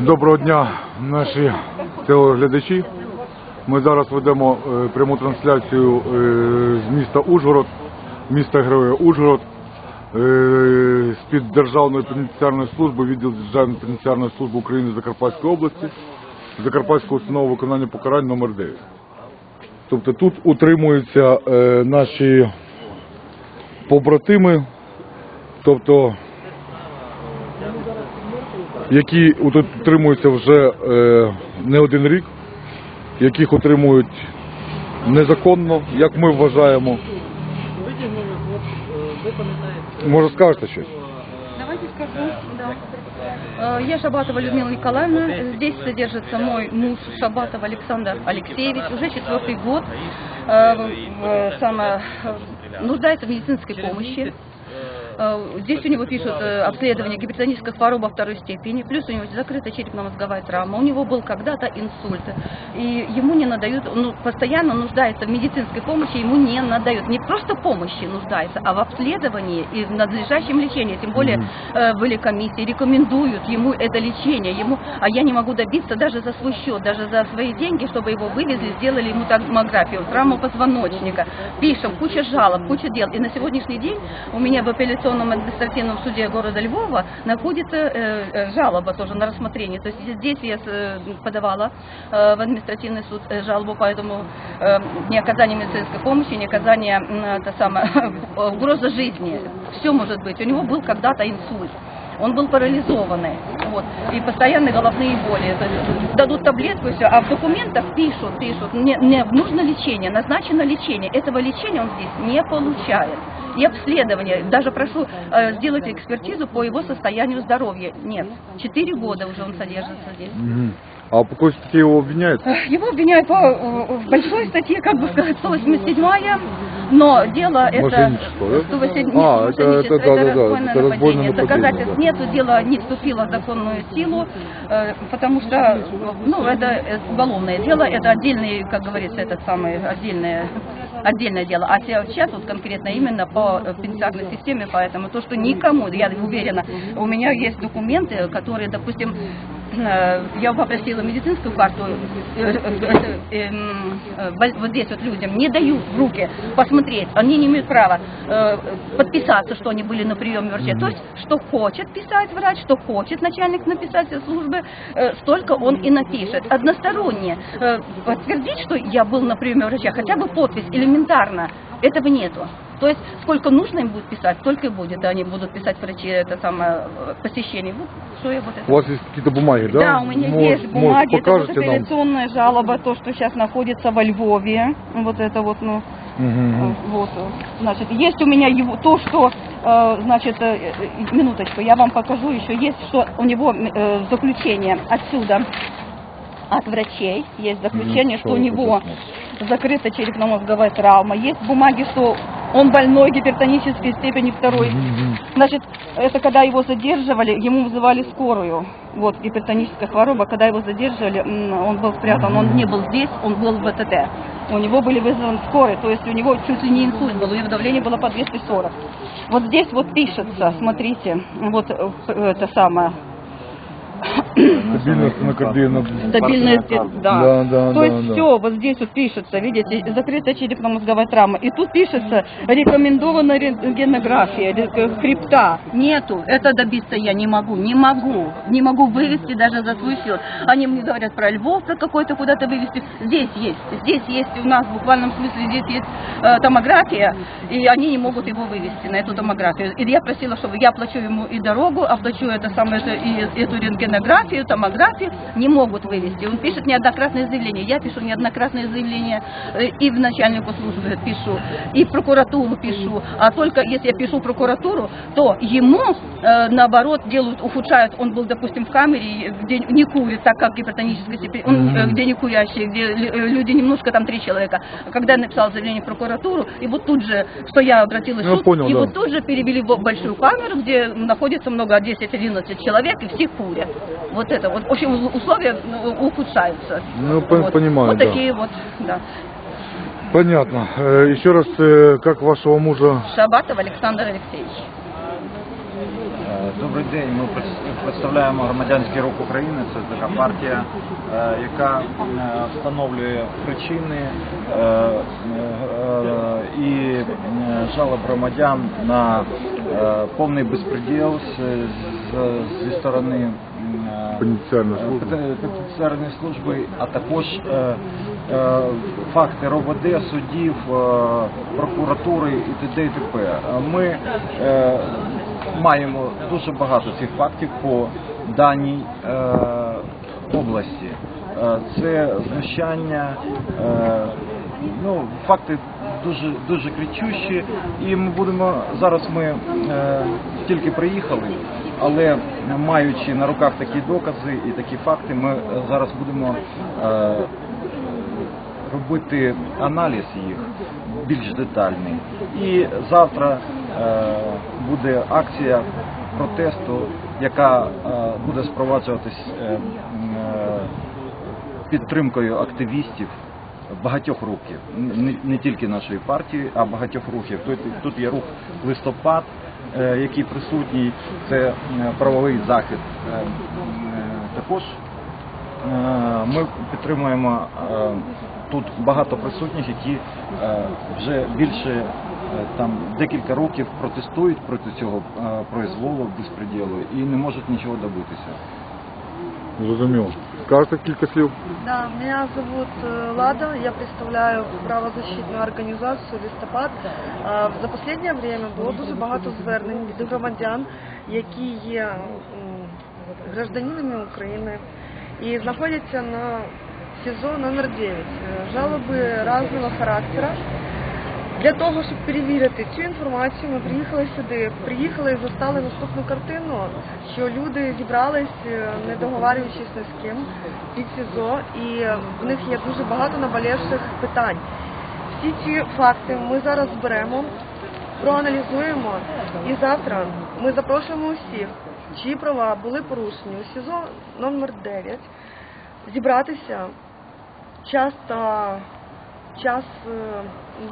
Доброго дня, наші телеглядачі. Ми зараз ведемо е, пряму трансляцію е, з міста Ужгород, міста Героя Ужгород, е, з-під Державної пенітенціарної служби, відділ Державної пенітенціарної служби України Закарпатської області, Закарпатського установи виконання покарань номер 9. Тобто тут утримуються наші побратими, тобто які тут утримуються вже е, не один рік, яких утримують незаконно, як ми вважаємо. Витягнули, от е, ви пам'ятаєте. Може скажете щось? Давайте скажу, да. Э, Я Шабатова Людмила Николаевна. Здесь содержится мой муж Шабатов Александр Алексеевич. Уже четвертый год э, в- в- самое, э, нуждается в медицинской помощи. Э, Здесь у него пишут э, обследование гипертонической хвороба второй степени, плюс у него закрытая черепно-мозговая травма. У него был когда-то инсульт, и ему не надают, ну, постоянно нуждается в медицинской помощи, ему не надают. Не просто помощи нуждается, а в обследовании и в надлежащем лечении. Тем более э, были комиссии, рекомендуют ему это лечение, ему, а я не могу добиться даже за свой счет, даже за свои деньги, чтобы его вывезли, сделали ему томографию, травму позвоночника. Пишем, куча жалоб, куча дел. И на сегодняшний день у меня в апелляционном административном суде города Львова находится э, э, жалоба тоже на рассмотрение. То есть здесь я э, подавала э, в административный суд э, жалобу по этому э, неоказанию медицинской помощи, неоказание м, это самое, угроза жизни. Все может быть. У него был когда-то инсульт. Он был парализованный, вот, и постоянные головные боли. То дадут таблетку и все, а в документах пишут, пишут, не, не, нужно лечение, назначено лечение. Этого лечения он здесь не получает. И обследование. Даже прошу э, сделать экспертизу по его состоянию здоровья. Нет. Четыре года уже он содержится здесь. А по какой статье его обвиняют? Его обвиняют по э, в большой статье, как бы сказать, 187 но дело это... Мошенничество, да? 180 А, это- это да, да, да, это разбойное нападение. Доказательств да. нету, дело не вступило в законную силу, э, потому что, ну, это э, уголовное дело, это отдельный, как говорится, этот самый, отдельное, отдельное дело. А се- сейчас вот конкретно именно по э, пенитенциарной системе, поэтому то, что никому, я уверена, у меня есть документы, которые, допустим, э, я попросила медицинскую карту, э, э, э, эм, э, боль- вот здесь вот людям не дают в руки посмотреть, они не имеют права э, подписаться, что они были на приеме врача. То есть, что хочет писать врач, что хочет начальник написать службы, э, столько он и напишет. Односторонне э, подтвердить, что я был на приеме врача, хотя бы подпись элементарно, этого нету. То есть, сколько нужно им будет писать, столько и будет. Они будут писать врачи это самое э, посещение. Вот, что я вот это У вас есть какие-то бумаги, да? да, у меня Может- есть может, бумаги. Это вот покажете нам? апелляционная жалоба, то, что сейчас находится во Львове. Вот это вот, ну, Мгм. вот, э, значит, есть у меня его, то, что, э, значит, э, э, минуточку, я вам покажу еще, есть, что у него э, заключение отсюда От врачей, есть заключение, Мгм, что у него закрыта черепно-мозговая травма, есть бумаги, что он больной гипертонической степени второй. Значит, это когда его задерживали, ему вызывали скорую. Вот, гипертоническая хвороба, когда его задерживали, он был спрятан, он не был здесь, он был в ВТТ. У него были вызваны скорые, то есть у него чуть ли не инсульт был, у него давление было по 240. Вот здесь вот пишется, смотрите, вот э, это самое, Стабильность анакардия. Стабильность, да. Да, да, То да, есть да. все, вот здесь вот пишется, видите, закрытая черепно-мозговая травма. И тут пишется рекомендованная рентгенография, ре- хребта. Нету. Это добиться я не могу. Не могу. Не могу вывести даже за свой счет. Они мне говорят про Львов, про какой-то куда-то вывести. Здесь есть. Здесь есть у нас в буквальном смысле здесь есть э, томография, и они не могут его вывести на эту томографию. И я просила, чтобы я плачу ему и дорогу, оплачу это самое, это, и эту рентгенографию, томографию, не могут вывести. Он пишет неоднократное заявление. Я пишу неоднократное заявление э, и в начальнику службы пишу, и в прокуратуру пишу. А только если я пишу в прокуратуру, то ему, э, наоборот, делают, ухудшают. Он был, допустим, в камере, где не курит, так как гипертоническая степень, он, э, где не курящие, где э, люди немножко, там три человека. Когда я написала заявление в прокуратуру, и вот тут же, что я обратилась в Ну, суд, понял, и да. вот тут же перевели в большую камеру, где находится много, 10-11 человек, и все курят. Вот это вот. В общем, условия ну, ухудшаются. Ну, Вот. понимаю, Вот да. такие вот, да. Понятно. Э, Еще раз, э, как вашего мужа? Шабатов Александр Алексеевич. Добрий день. Ми представляємо громадянський рух України. Це така партія, е, яка е, встановлює причини е, і жалоб громадян на повний безпреділ зі сторони Пенітенціарної служби. а також факти РОВД, судів, прокуратури і т.д. і т.п. Ми маємо дуже багато цих фактів по даній е, області. Е, Це знущання, е, ну, факти дуже дуже кричущі, і ми будемо зараз. Ми е, тільки приїхали, але маючи на руках такі докази і такі факти, ми зараз будемо е, робити аналіз їх більш детальний. І завтра буде акція протесту, яка е, буде спроваджуватись е, е, підтримкою активістів багатьох рухів, не, тільки нашої партії, а багатьох рухів. Тут, тут є рух листопад, е, який присутній, це е, правовий захід. Е, е, Також Е, Ми підтримуємо е, тут багато присутніх, які е, вже більше е, там декілька років протестують проти цього е, произволу, безпреділу і не можуть нічого добитися. Зрозуміло. Скажете кілька слів? Да, меня зовут э, Лада, я представляю правозащитную організацію «Листопад». Е, За последнее время було дуже багато звернень від громадян, які є гражданинами України і знаходяться на СІЗО номер 9. Е, Жалоби різного характеру. Для того, щоб перевірити цю інформацію, ми приїхали сюди. Приїхали і застали наступну картину, що люди зібрались, е, не договарюючись ні з ким під СІЗО, і в них є дуже багато наболівших питань. Всі ці факти ми зараз зберемо, проаналізуємо, і завтра ми запрошуємо усіх, чиї права були порушені у СІЗО номер 9, зібратися час та час е,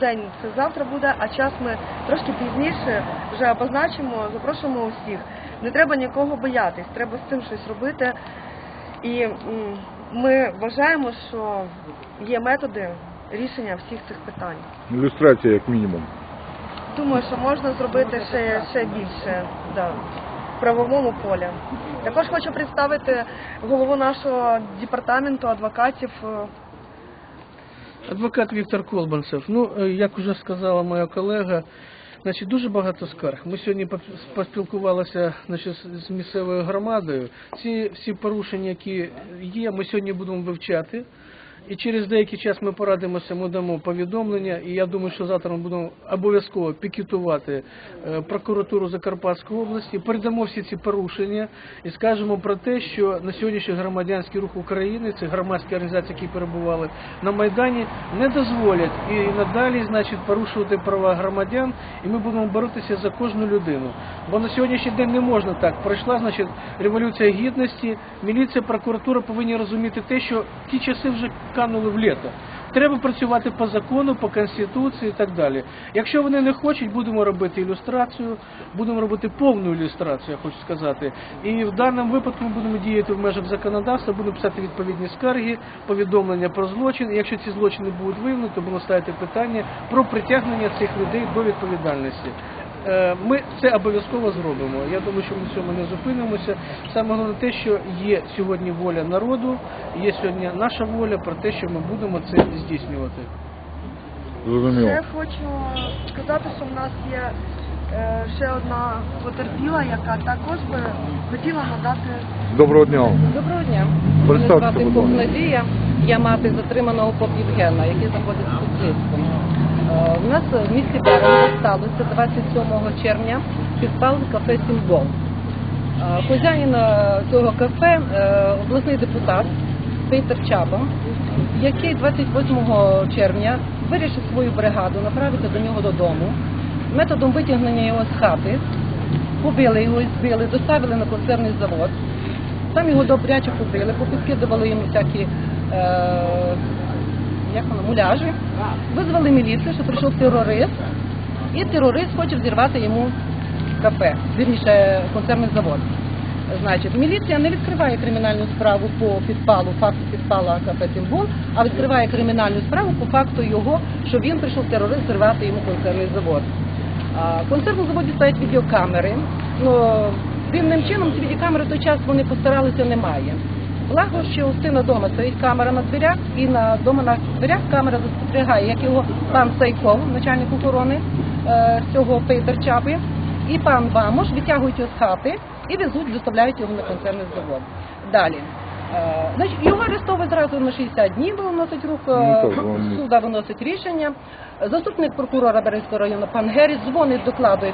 день це завтра буде, а час ми трошки пізніше вже обозначимо, запрошуємо усіх. Не треба нікого боятись, треба з цим щось робити. І ми вважаємо, що є методи рішення всіх цих питань. Ілюстрація як мінімум. Думаю, що можна зробити ще, ще більше да, в правовому полі. Також хочу представити голову нашого департаменту адвокатів е, Адвокат Віктор Колбанцев. Ну, е, як вже сказала моя колега, значить, дуже багато скарг. Ми сьогодні поспілкувалися значить, з місцевою громадою. Ці всі порушення, які є, ми сьогодні будемо вивчати. І через деякий час ми порадимося, ми дамо повідомлення. І я думаю, що завтра ми будемо обов'язково пікетувати е, прокуратуру Закарпатської області, передамо всі ці порушення і скажемо про те, що на сьогоднішній громадянський рух України, це громадські організації, які перебували на майдані, не дозволять і надалі, значить, порушувати права громадян, і ми будемо боротися за кожну людину. Бо на сьогоднішній день не можна так. Пройшла, значить, революція гідності. Міліція, прокуратура повинні розуміти те, що ті часи вже канули в літо. Треба працювати по закону, по конституції і так далі. Якщо вони не хочуть, будемо робити ілюстрацію, будемо робити повну ілюстрацію, я хочу сказати. І в даному випадку ми будемо діяти в межах законодавства, будемо писати відповідні скарги, повідомлення про злочин. І якщо ці злочини будуть виявлені, то будемо ставити питання про притягнення цих людей до відповідальності. Е, Ми це обов'язково зробимо. Я думаю, що ми в цьому не зупинимося. Саме головне те, що є сьогодні воля народу, є сьогодні наша воля про те, що ми будемо це здійснювати. Зрозуміло. Ще хочу сказати, що в нас є ще одна потерпіла, яка також би хотіла надати Доброго дня. Доброго дня. Мене звати будь ласка. Надія. Я мати затриманого поп Євгена, який знаходиться під слідством. Е, У нас в місті Березі сталося 27 червня підпал кафе Сімвол. Е, Хозяїн е, цього кафе е, обласний депутат Петер Чаба, який 28 червня вирішив свою бригаду направити до нього додому методом витягнення його з хати. Побили його збили, доставили на консервний завод. Там його добряче побили, попідкидували йому всякі е, як воно, муляжі. Визвали міліцію, що прийшов терорист, і терорист хоче зірвати йому кафе, вірніше концерний завод. Значить, міліція не відкриває кримінальну справу по підпалу, факту підпалу кафе Символ, а відкриває кримінальну справу по факту його, що він прийшов терорист зривати йому концерний завод. Концертному заводі стоять відеокамери. Ну, дивним чином ці відеокамери в той час вони постаралися немає. Благо, що у сина вдома стоїть камера на дверях, і на дома на дверях камера спостерігає, як його пан Сайков, начальник охорони е, цього Пейдер Чапи, і пан Вамош витягують його з хати і везуть, доставляють його на концерний завод. Далі. Е, Значить, його арестовують зразу на 60 днів, виносить рух, Ну, е, суда виносить рішення. Заступник прокурора Березького району пан Геріс дзвонить, докладує